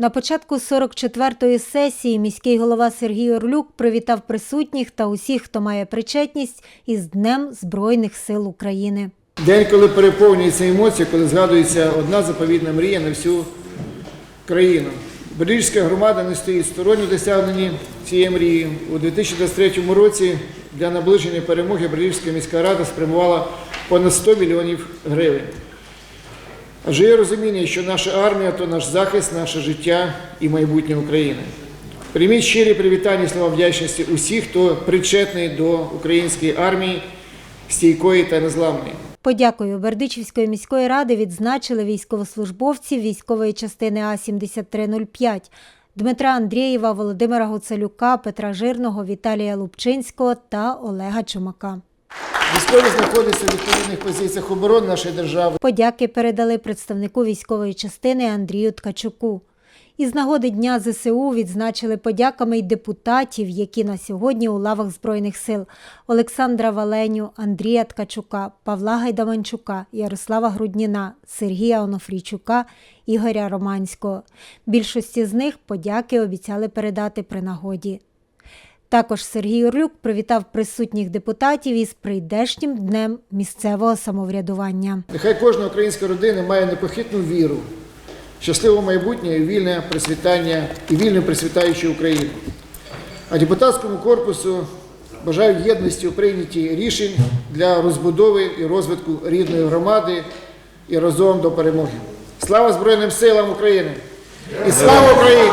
На початку 44-ї сесії міський голова Сергій Орлюк привітав присутніх та усіх, хто має причетність із Днем Збройних сил України. День, коли переповнюється емоції, коли згадується одна заповідна мрія на всю країну. Бердичська громада не стоїть сторонньо досягненні цієї мрії. У 2023 році для наближення перемоги Бердичська міська рада спрямувала понад 100 мільйонів гривень. Адже є розуміння, що наша армія то наш захист, наше життя і майбутнє України. Прийміть щирі привітання слова вдячності усіх, хто причетний до української армії, стійкої та незламної. Подякою Бердичівської міської ради відзначили військовослужбовців військової частини А-7305 Дмитра Андрієва, Володимира Гуцелюка, Петра Жирного, Віталія Лупчинського та Олега Чумака. Військові знаходяться в відповідних позиціях оборони нашої держави. Подяки передали представнику військової частини Андрію Ткачуку. Із нагоди Дня ЗСУ відзначили подяками й депутатів, які на сьогодні у лавах Збройних сил Олександра Валеню, Андрія Ткачука, Павла Гайдаманчука, Ярослава Грудніна, Сергія Онофрійчука, Ігоря Романського. Більшості з них подяки обіцяли передати при нагоді. Також Сергій Орлюк привітав присутніх депутатів із прийдешнім днем місцевого самоврядування. Нехай кожна українська родина має непохитну віру, щасливе майбутнє і вільне процвітання і вільну процвітаючу Україну. А депутатському корпусу бажаю єдності у прийнятті рішень для розбудови і розвитку рідної громади і разом до перемоги. Слава Збройним силам України! І слава Україні!